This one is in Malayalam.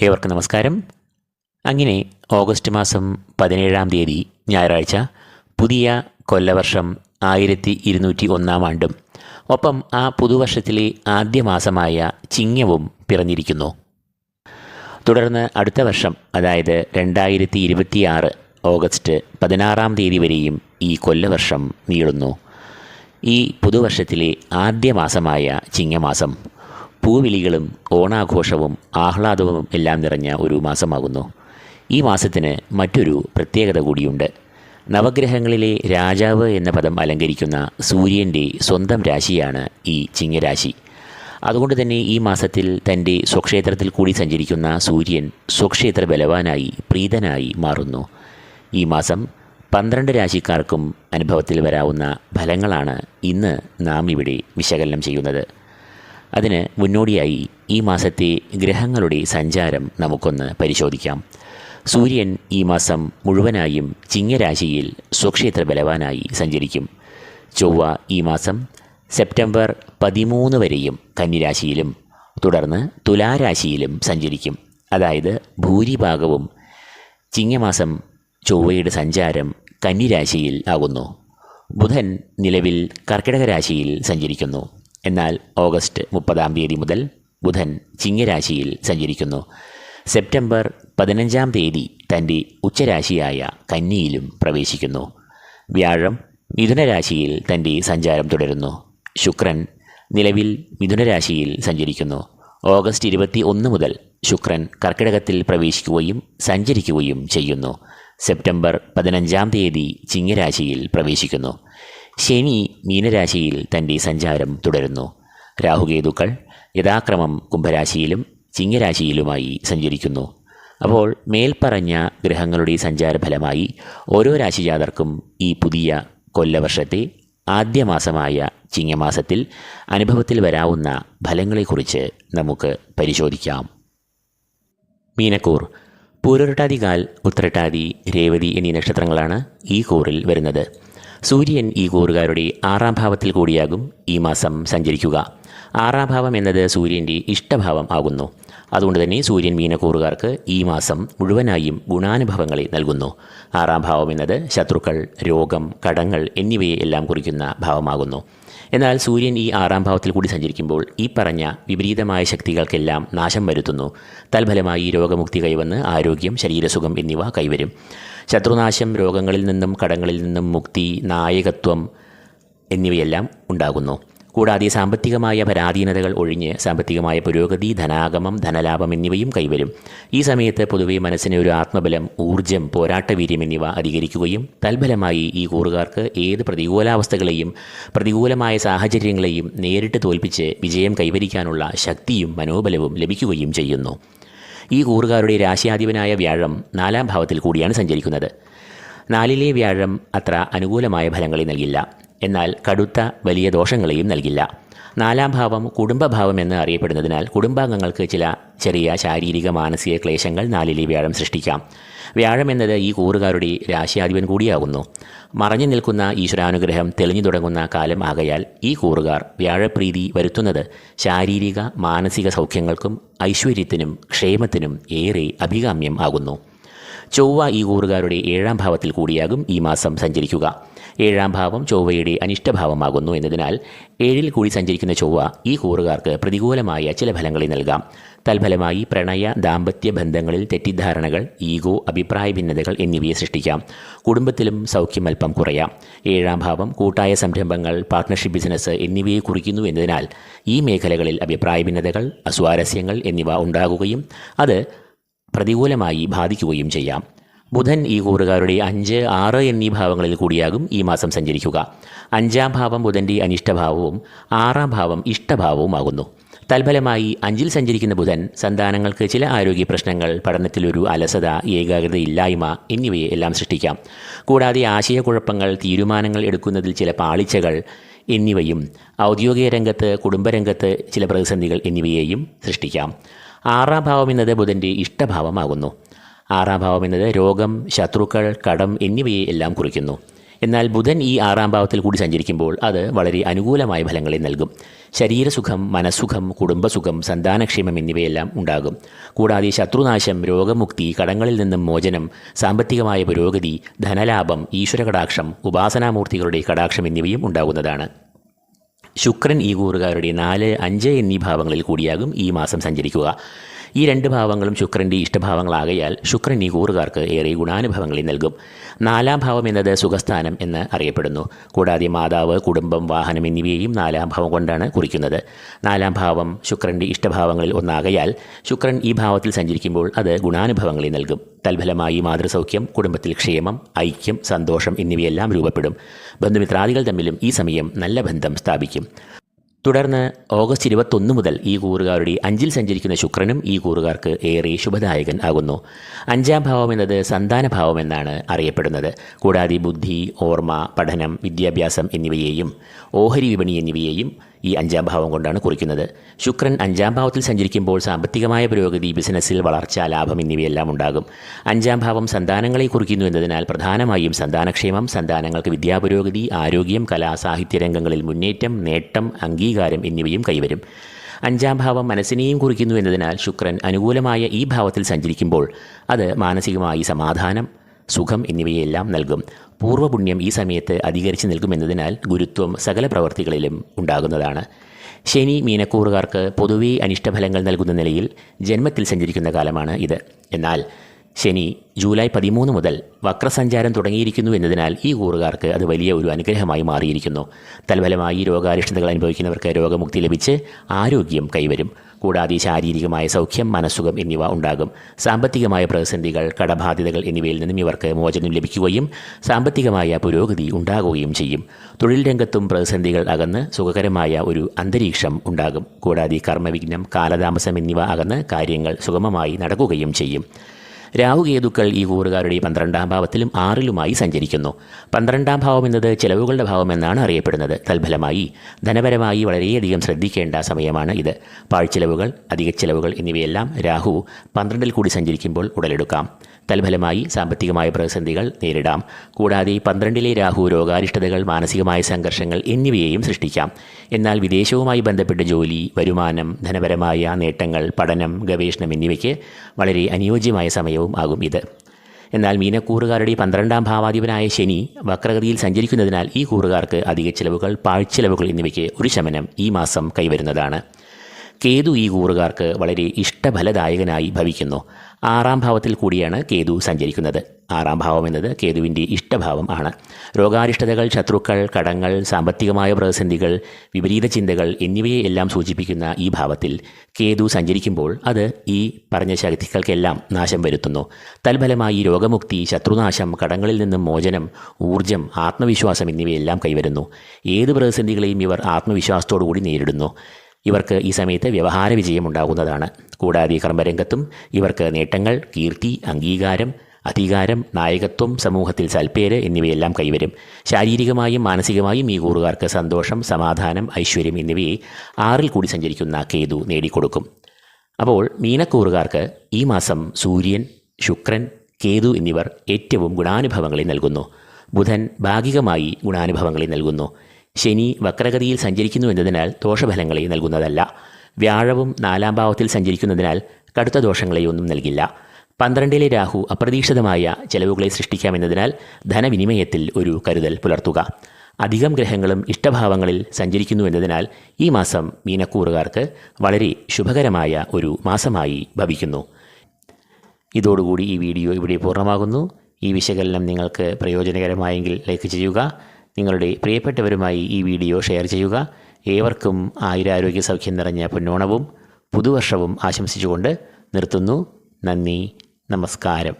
ഏവർക്കും നമസ്കാരം. അങ്ങനെ ഓഗസ്റ്റ് മാസം പതിനേഴാം തീയതി ഞായറാഴ്ച പുതിയ കൊല്ലവർഷം ആയിരത്തി ഇരുന്നൂറ്റി ഒന്നാം ആണ്ടും ഒപ്പം ആ പുതുവർഷത്തിലെ ആദ്യ മാസമായ ചിങ്ങവും പിറന്നിരിക്കുന്നു. തുടർന്ന് അടുത്ത വർഷം അതായത് രണ്ടായിരത്തി ഇരുപത്തിയാറ് ഓഗസ്റ്റ് പതിനാറാം തീയതി വരെയും ഈ കൊല്ലവർഷം നീളുന്നു. ഈ പുതുവർഷത്തിലെ ആദ്യ മാസമായ ചിങ്ങമാസം പൂവിളികളും ഓണാഘോഷവും ആഹ്ലാദവും എല്ലാം നിറഞ്ഞ ഒരു മാസമാകുന്നു. ഈ മാസത്തിന് മറ്റൊരു പ്രത്യേകത കൂടിയുണ്ട്. നവഗ്രഹങ്ങളിലെ രാജാവ് എന്ന പദം അലങ്കരിക്കുന്ന സൂര്യന്റെ സ്വന്തം രാശിയാണ് ഈ ചിങ്ങരാശി. അതുകൊണ്ട് തന്നെ ഈ മാസത്തിൽ തന്റെ സ്വക്ഷേത്രത്തിൽ കൂടി സഞ്ചരിക്കുന്ന സൂര്യൻ സ്വക്ഷേത്ര ബലവാനായി പ്രീതനായി മാറുന്നു. ഈ മാസം പന്ത്രണ്ട് രാശിക്കാർക്കും അനുഭവത്തിൽ വരാവുന്ന ഫലങ്ങളാണ് ഇന്ന് നാം ഇവിടെ വിശകലനം ചെയ്യുന്നത്. അതിന് മുന്നോടിയായി ഈ മാസത്തെ ഗ്രഹങ്ങളുടെ സഞ്ചാരം നമുക്കൊന്ന് പരിശോധിക്കാം. സൂര്യൻ ഈ മാസം മുഴുവനായും ചിങ്ങരാശിയിൽ സ്വക്ഷേത്ര ബലവാനായി സഞ്ചരിക്കും. ചൊവ്വ ഈ മാസം സെപ്റ്റംബർ പതിമൂന്ന് വരെയും കന്നിരാശിയിലും തുടർന്ന് തുലാരാശിയിലും സഞ്ചരിക്കും. അതായത് ഭൂരിഭാഗവും ചിങ്ങമാസം ചൊവ്വയുടെ സഞ്ചാരം കന്നിരാശിയിൽ ആകുന്നു. ബുധൻ നിലവിൽ കർക്കിടക രാശിയിൽ സഞ്ചരിക്കുന്നു. എന്നാൽ ഓഗസ്റ്റ് മുപ്പതാം തീയതി മുതൽ ബുധൻ ചിങ്ങരാശിയിൽ സഞ്ചരിക്കുന്നു. സെപ്റ്റംബർ പതിനഞ്ചാം തീയതി തന്റെ ഉച്ചരാശിയായ കന്നിയിലും പ്രവേശിക്കുന്നു. വ്യാഴം മിഥുനരാശിയിൽ തന്റെ സഞ്ചാരം തുടരുന്നു. ശുക്രൻ നിലവിൽ മിഥുനരാശിയിൽ സഞ്ചരിക്കുന്നു. ഓഗസ്റ്റ് ഇരുപത്തി ഒന്ന് മുതൽ ശുക്രൻ കർക്കിടകത്തിൽ പ്രവേശിക്കുകയും സഞ്ചരിക്കുകയും ചെയ്യുന്നു. സെപ്റ്റംബർ പതിനഞ്ചാം തീയതി ചിങ്ങരാശിയിൽ പ്രവേശിക്കുന്നു. ശനി മീനരാശിയിൽ തന്റെ സഞ്ചാരം തുടരുന്നു. രാഹുകേതുക്കൾ യഥാക്രമം കുംഭരാശിയിലും ചിങ്ങരാശിയിലുമായി സഞ്ചരിക്കുന്നു. അപ്പോൾ മേൽപ്പറഞ്ഞ ഗ്രഹങ്ങളുടെ സഞ്ചാരഫലമായി ഓരോ രാശിജാതർക്കും ഈ പുതിയ കൊല്ലവർഷത്തെ ആദ്യ മാസമായ ചിങ്ങമാസത്തിൽ അനുഭവത്തിൽ വരാവുന്ന ഫലങ്ങളെക്കുറിച്ച് നമുക്ക് പരിശോധിക്കാം. മീനക്കൂർ പൂരൊരട്ടാതികാൽ ഉത്രട്ടാതി രേവതി എന്നീ നക്ഷത്രങ്ങളാണ് ഈ കൂറിൽ വരുന്നത്. സൂര്യൻ ഈ കൂറുകാരുടെ ആറാം ഭാവത്തിൽ കൂടിയാകും ഈ മാസം സഞ്ചരിക്കുക. ആറാം ഭാവം എന്നത് സൂര്യന്റെ ഇഷ്ടഭാവം ആകുന്നു. അതുകൊണ്ട് തന്നെ സൂര്യൻ മീനക്കൂറുകാർക്ക് ഈ മാസം മുഴുവനായും ഗുണാനുഭവങ്ങളെ നൽകുന്നു. ആറാം ഭാവം എന്നത് ശത്രുക്കൾ രോഗം കടങ്ങൾ എന്നിവയെ എല്ലാം കുറിക്കുന്ന ഭാവമാകുന്നു. എന്നാൽ സൂര്യൻ ഈ ആറാം ഭാവത്തിൽ കൂടി സഞ്ചരിക്കുമ്പോൾ ഈ പറഞ്ഞ വിപരീതമായ ശക്തികൾക്കെല്ലാം നാശം വരുത്തുന്നു. തൽഫലമായി രോഗമുക്തി കൈവന്ന് ആരോഗ്യം ശരീരസുഖം എന്നിവ കൈവരും. ശത്രുനാശം രോഗങ്ങളിൽ നിന്നും കടങ്ങളിൽ നിന്നും മുക്തി നായകത്വം എന്നിവയെല്ലാം ഉണ്ടാകുന്നു. കൂടാതെ സാമ്പത്തികമായ പരാധീനതകൾ ഒഴിഞ്ഞ് സാമ്പത്തികമായ പുരോഗതി ധനാഗമം ധനലാഭം എന്നിവയും കൈവരും. ഈ സമയത്ത് പൊതുവെ മനസ്സിന് ഒരു ആത്മബലം ഊർജം പോരാട്ടവീര്യം എന്നിവ അധികരിക്കുകയും തൽഫലമായി ഈ കൂറുകാർക്ക് ഏത് പ്രതികൂലാവസ്ഥകളെയും പ്രതികൂലമായ സാഹചര്യങ്ങളെയും നേരിട്ട് തോൽപ്പിച്ച് വിജയം കൈവരിക്കാനുള്ള ശക്തിയും മനോബലവും ലഭിക്കുകയും ചെയ്യുന്നു. ഈ കൂറുകാരുടെ രാശിയാധിപനായ വ്യാഴം നാലാം ഭാവത്തിൽ കൂടിയാണ് സഞ്ചരിക്കുന്നത്. നാലിലെ വ്യാഴം അത്ര അനുകൂലമായ ഫലങ്ങളെ നൽകില്ല. എന്നാൽ കടുത്ത വലിയ ദോഷങ്ങളെയും നൽകില്ല. നാലാം ഭാവം കുടുംബഭാവം എന്ന് അറിയപ്പെടുന്നതിനാൽ കുടുംബാംഗങ്ങൾക്ക് ചില ചെറിയ ശാരീരിക മാനസിക ക്ലേശങ്ങൾ നാലിലെ വ്യാഴം സൃഷ്ടിക്കാം. വ്യാഴം എന്നത് ഈ കൂറുകാരുടെ രാശിയാധിപൻ കൂടിയാകുന്നു. മറഞ്ഞു നിൽക്കുന്ന ഈശ്വരാനുഗ്രഹം തെളിഞ്ഞു തുടങ്ങുന്ന കാലം ആകയാൽ ഈ കൂറുകാർ വ്യാഴപ്രീതി വരുത്തുന്നത് ശാരീരിക മാനസിക സൗഖ്യങ്ങൾക്കും ഐശ്വര്യത്തിനും ക്ഷേമത്തിനും ഏറെ അഭികാമ്യം ആകുന്നു. ചൊവ്വ ഈ കൂറുകാരുടെ ഏഴാം ഭാവത്തിൽ കൂടിയാകും ഈ മാസം സഞ്ചരിക്കുക. ഏഴാം ഭാവം ചൊവ്വയുടെ അനിഷ്ടഭാവമാകുന്നു എന്നതിനാൽ ഏഴിൽ കൂടി സഞ്ചരിക്കുന്ന ചൊവ്വ ഈ കൂറുകാർക്ക് പ്രതികൂലമായ ചില ഫലങ്ങളെ നൽകാം. തൽഫലമായി പ്രണയ ദാമ്പത്യ ബന്ധങ്ങളിൽ തെറ്റിദ്ധാരണകൾ ഈഗോ അഭിപ്രായ ഭിന്നതകൾ എന്നിവയെ സൃഷ്ടിക്കാം. കുടുംബത്തിലും സൗഖ്യം അല്പം കുറയാം. ഏഴാം ഭാവം കൂട്ടായ സംരംഭങ്ങൾ പാർട്ട്ണർഷിപ്പ് ബിസിനസ് എന്നിവയെ കുറിക്കുന്നു എന്നതിനാൽ ഈ മേഖലകളിൽ അഭിപ്രായ ഭിന്നതകൾ അസ്വാരസ്യങ്ങൾ എന്നിവ ഉണ്ടാകുകയും അത് പ്രതികൂലമായി ബാധിക്കുകയും ചെയ്യാം. ബുധൻ ഈ കൂറുകാരുടെ അഞ്ച് ആറ് എന്നീ ഭാവങ്ങളിൽ കൂടിയാകും ഈ മാസം സഞ്ചരിക്കുക. അഞ്ചാം ഭാവം ബുധന്റെ അനിഷ്ടഭാവവും ആറാം ഭാവം ഇഷ്ടഭാവവുമാകുന്നു. തൽഫലമായി അഞ്ചിൽ സഞ്ചരിക്കുന്ന ബുധൻ സന്താനങ്ങൾക്ക് ചില ആരോഗ്യ പ്രശ്നങ്ങൾ പഠനത്തിലൊരു അലസത ഏകാഗ്രത ഇല്ലായ്മ എന്നിവയെ എല്ലാം സൃഷ്ടിക്കാം. കൂടാതെ ആശയക്കുഴപ്പങ്ങൾ തീരുമാനങ്ങൾ എടുക്കുന്നതിൽ ചില പാളിച്ചകൾ എന്നിവയും ഔദ്യോഗിക രംഗത്ത് കുടുംബരംഗത്ത് ചില പ്രതിസന്ധികൾ എന്നിവയെയും സൃഷ്ടിക്കാം. ആറാം ഭാവം എന്നത് ബുധന്റെ ഇഷ്ടഭാവമാകുന്നു. ആറാം ഭാവം എന്നത് രോഗം ശത്രുക്കൾ കടം എന്നിവയെ എല്ലാം കുറിക്കുന്നു. എന്നാൽ ബുധൻ ഈ ആറാം ഭാവത്തിൽ കൂടി സഞ്ചരിക്കുമ്പോൾ അത് വളരെ അനുകൂലമായ ഫലങ്ങളെ നൽകും. ശരീരസുഖം മനസ്സുഖം കുടുംബസുഖം സന്താനക്ഷേമം എന്നിവയെല്ലാം ഉണ്ടാകും. കൂടാതെ ശത്രുനാശം രോഗമുക്തി കടങ്ങളിൽ നിന്നും മോചനം സാമ്പത്തികമായ പുരോഗതി ധനലാഭം ഈശ്വരകടാക്ഷം ഉപാസനാമൂർത്തികളുടെ കടാക്ഷം എന്നിവയും ഉണ്ടാകുന്നതാണ്. ശുക്രൻ ഈ കൂറുകാരുടെ നാല് അഞ്ച് എന്നീ ഭാവങ്ങളിൽ കൂടിയാകും ഈ മാസം സഞ്ചരിക്കുക. ഈ രണ്ട് ഭാവങ്ങളും ശുക്രന്റെ ഇഷ്ടഭാവങ്ങളാകയാൽ ശുക്രൻ ഈ കൂറുകാർക്ക് ഏറെ ഗുണാനുഭവങ്ങളെ നൽകും. നാലാം ഭാവം എന്നത് സുഖസ്ഥാനം എന്ന് അറിയപ്പെടുന്നു. കൂടാതെ മാതാവ് കുടുംബം വാഹനം എന്നിവയെയും നാലാം ഭാവം കൊണ്ടാണ് കുറിക്കുന്നത്. നാലാം ഭാവം ശുക്രന്റെ ഇഷ്ടഭാവങ്ങളിൽ ഒന്നാകയാൽ ശുക്രൻ ഈ ഭാവത്തിൽ സഞ്ചരിക്കുമ്പോൾ അത് ഗുണാനുഭവങ്ങളെ നൽകും. തൽഫലമായി മാതൃസൗഖ്യം കുടുംബത്തിൽ ക്ഷേമം ഐക്യം സന്തോഷം എന്നിവയെല്ലാം രൂപപ്പെടും. ബന്ധുമിത്രാദികൾ തമ്മിലും ഈ സമയം നല്ല ബന്ധം സ്ഥാപിക്കും. തുടർന്ന് ഓഗസ്റ്റ് ഇരുപത്തൊന്ന് മുതൽ ഈ കൂറുകാരുടെ അഞ്ചിൽ സഞ്ചരിക്കുന്ന ശുക്രനും ഈ കൂറുകാർക്ക് ഏറെ ശുഭദായകൻ ആകുന്നു. അഞ്ചാം ഭാവം എന്നത് സന്താന ഭാവം എന്നാണ് അറിയപ്പെടുന്നത്. കൂടാതെ ബുദ്ധി ഓർമ്മ പഠനം വിദ്യാഭ്യാസം എന്നിവയെയും ഓഹരി വിപണി എന്നിവയെയും ഈ അഞ്ചാം ഭാവം കൊണ്ടാണ് കുറിക്കുന്നത്. ശുക്രൻ അഞ്ചാം ഭാവത്തിൽ സഞ്ചരിക്കുമ്പോൾ സാമ്പത്തികമായ പുരോഗതി ബിസിനസ്സിൽ വളർച്ച ലാഭം എന്നിവയെല്ലാം ഉണ്ടാകും. അഞ്ചാം ഭാവം സന്താനങ്ങളെ കുറിക്കുന്നു എന്നതിനാൽ പ്രധാനമായും സന്താനക്ഷേമം സന്താനങ്ങൾക്ക് വിദ്യാപുരോഗതി ആരോഗ്യം കലാ സാഹിത്യ രംഗങ്ങളിൽ മുന്നേറ്റം നേട്ടം അംഗീകാരം എന്നിവയും കൈവരും. അഞ്ചാം ഭാവം മനസ്സിനെയും കുറിക്കുന്നു എന്നതിനാൽ ശുക്രൻ അനുകൂലമായ ഈ ഭാവത്തിൽ സഞ്ചരിക്കുമ്പോൾ അത് മാനസികമായി സമാധാനം സുഖം എന്നിവയെല്ലാം നൽകും. പൂർവപുണ്യം ഈ സമയത്ത് അധികരിച്ച് നിൽക്കുമെന്നതിനാൽ ഗുരുത്വം സകല പ്രവർത്തികളിലും ഉണ്ടാകുന്നതാണ്. ശനി മീനക്കൂറുകാർക്ക് പൊതുവെ അനിഷ്ടഫലങ്ങൾ നൽകുന്ന നിലയിൽ ജന്മത്തിൽ സഞ്ചരിക്കുന്ന കാലമാണ് ഇത്. എന്നാൽ ശനി ജൂലൈ പതിമൂന്ന് മുതൽ വക്രസഞ്ചാരം തുടങ്ങിയിരിക്കുന്നു എന്നതിനാൽ ഈ കൂറുകാർക്ക് അത് വലിയ ഒരു അനുഗ്രഹമായി മാറിയിരിക്കുന്നു. തൽഫലമായി രോഗാരിഷ്ടതകൾ അനുഭവിക്കുന്നവർക്ക് രോഗമുക്തി ലഭിച്ച് ആരോഗ്യം കൈവരും. കൂടാതെ ശാരീരികമായ സൗഖ്യം മനസ്സുഖം എന്നിവ ഉണ്ടാകും. സാമ്പത്തികമായ പ്രതിസന്ധികൾ കടബാധ്യതകൾ എന്നിവയിൽ നിന്നും ഇവർക്ക് മോചനം ലഭിക്കുകയും സാമ്പത്തികമായ പുരോഗതി ഉണ്ടാകുകയും ചെയ്യും. തൊഴിൽ രംഗത്തും പ്രതിസന്ധികൾ അകന്ന് സുഖകരമായ ഒരു അന്തരീക്ഷം ഉണ്ടാകും. കൂടാതെ കർമ്മവിഘ്നം കാലതാമസം എന്നിവ അകന്ന് കാര്യങ്ങൾ സുഗമമായി നടക്കുകയും ചെയ്യും. രാഹുകേതുക്കൾ ഈ കൂറുകാരുടെ പന്ത്രണ്ടാം ഭാവത്തിലും ആറിലുമായി സഞ്ചരിക്കുന്നു. പന്ത്രണ്ടാം ഭാവം എന്നത് ചെലവുകളുടെ ഭാവം എന്നാണ് അറിയപ്പെടുന്നത്. തൽഫലമായി ധനപരമായി വളരെയധികം ശ്രദ്ധിക്കേണ്ട സമയമാണ് ഇത്. പാഴ്ചെലവുകൾ അധിക ചെലവുകൾ എന്നിവയെല്ലാം രാഹു പന്ത്രണ്ടിൽ കൂടി സഞ്ചരിക്കുമ്പോൾ ഉടലെടുക്കാം. തൽഫലമായി സാമ്പത്തികമായ പ്രതിസന്ധികൾ നേരിടാം. കൂടാതെ പന്ത്രണ്ടിലെ രാഹു രോഗാരിഷ്ടതകൾ മാനസികമായ സംഘർഷങ്ങൾ എന്നിവയെയും സൃഷ്ടിക്കാം. എന്നാൽ വിദേശവുമായി ബന്ധപ്പെട്ട ജോലി വരുമാനം ധനപരമായ നേട്ടങ്ങൾ പഠനം ഗവേഷണം എന്നിവയ്ക്ക് വളരെ അനുയോജ്യമായ സമയവും ആകും ഇത്. എന്നാൽ മീനക്കൂറുകാരുടെ പന്ത്രണ്ടാം ഭാവാധിപനായ ശനി വക്രഗതിയിൽ സഞ്ചരിക്കുന്നതിനാൽ ഈ കൂറുകാർക്ക് അധിക ചിലവുകൾ പാഴ്ചിലവുകൾ എന്നിവയ്ക്ക് ഒരു ശമനം ഈ മാസം കൈവരുന്നതാണ്. കേതു ഈ കൂറുകാർക്ക് വളരെ ഇഷ്ടഫലദായകനായി ഭവിക്കുന്നു. ആറാം ഭാവത്തിൽ കൂടിയാണ് കേതു സഞ്ചരിക്കുന്നത്. ആറാം ഭാവം എന്നത് കേതുവിന്റെ ഇഷ്ടഭാവം ആണ്. രോഗാരിഷ്ടതകൾ ശത്രുക്കൾ കടങ്ങൾ സാമ്പത്തികമായ പ്രതിസന്ധികൾ വിപരീത ചിന്തകൾ എന്നിവയെ എല്ലാം സൂചിപ്പിക്കുന്ന ഈ ഭാവത്തിൽ കേതു സഞ്ചരിക്കുമ്പോൾ അത് ഈ പറഞ്ഞ ശക്തികൾക്കെല്ലാം നാശം വരുത്തുന്നു. തൽഫലമായി രോഗമുക്തി ശത്രുനാശം കടങ്ങളിൽ നിന്നും മോചനം ഊർജം ആത്മവിശ്വാസം എന്നിവയെല്ലാം കൈവരുന്നു. ഏത് പ്രതിസന്ധികളെയും ഇവർ ആത്മവിശ്വാസത്തോടുകൂടി നേരിടുന്നു. ഇവർക്ക് ഈ സമയത്ത് വ്യവഹാര വിജയം ഉണ്ടാകുന്നതാണ്. കൂടാതെ കർമ്മരംഗത്തും ഇവർക്ക് നേട്ടങ്ങൾ കീർത്തി അംഗീകാരം അധികാരം നായകത്വം സമൂഹത്തിൽ സൽപ്പേര് എന്നിവയെല്ലാം കൈവരും. ശാരീരികമായും മാനസികമായും ഈ കൂറുകാർക്ക് സന്തോഷം സമാധാനം ഐശ്വര്യം എന്നിവയെ ആറിൽ കൂടി സഞ്ചരിക്കുന്ന കേതു നേടിക്കൊടുക്കും. അപ്പോൾ മീനക്കൂറുകാർക്ക് ഈ മാസം സൂര്യൻ ശുക്രൻ കേതു എന്നിവർ ഏറ്റവും ഗുണാനുഭവങ്ങളെ നൽകുന്നു. ബുധൻ ഭാഗികമായി ഗുണാനുഭവങ്ങളെ നൽകുന്നു. ശനി വക്രഗതിയിൽ സഞ്ചരിക്കുന്നു എന്നതിനാൽ ദോഷഫലങ്ങളെ നൽകുന്നതല്ല. വ്യാഴവും നാലാം ഭാവത്തിൽ സഞ്ചരിക്കുന്നതിനാൽ കടുത്ത ദോഷങ്ങളെയൊന്നും നൽകില്ല. പന്ത്രണ്ടിലെ രാഹു അപ്രതീക്ഷിതമായ ചെലവുകളെ സൃഷ്ടിക്കാമെന്നതിനാൽ ധനവിനിമയത്തിൽ ഒരു കരുതൽ പുലർത്തുക. അധികം ഗ്രഹങ്ങളും ഇഷ്ടഭാവങ്ങളിൽ സഞ്ചരിക്കുന്നു എന്നതിനാൽ ഈ മാസം മീനക്കൂറുകാർക്ക് വളരെ ശുഭകരമായ ഒരു മാസമായി ഭവിക്കുന്നു. ഇതോടുകൂടി ഈ വീഡിയോ ഇവിടെ പൂർണമാകുന്നു. ഈ വിശകലനം നിങ്ങൾക്ക് പ്രയോജനകരമായെങ്കിൽ ലൈക്ക് ചെയ്യുക. നിങ്ങളുടെ പ്രിയപ്പെട്ടവരുമായി ഈ വീഡിയോ ഷെയർ ചെയ്യുക. ഏവർക്കും ആയുരാരോഗ്യ സൗഖ്യം നിറഞ്ഞ പൊന്നോണവും പുതുവർഷവും ആശംസിച്ചുകൊണ്ട് നിർത്തുന്നു. നന്ദി നമസ്കാരം.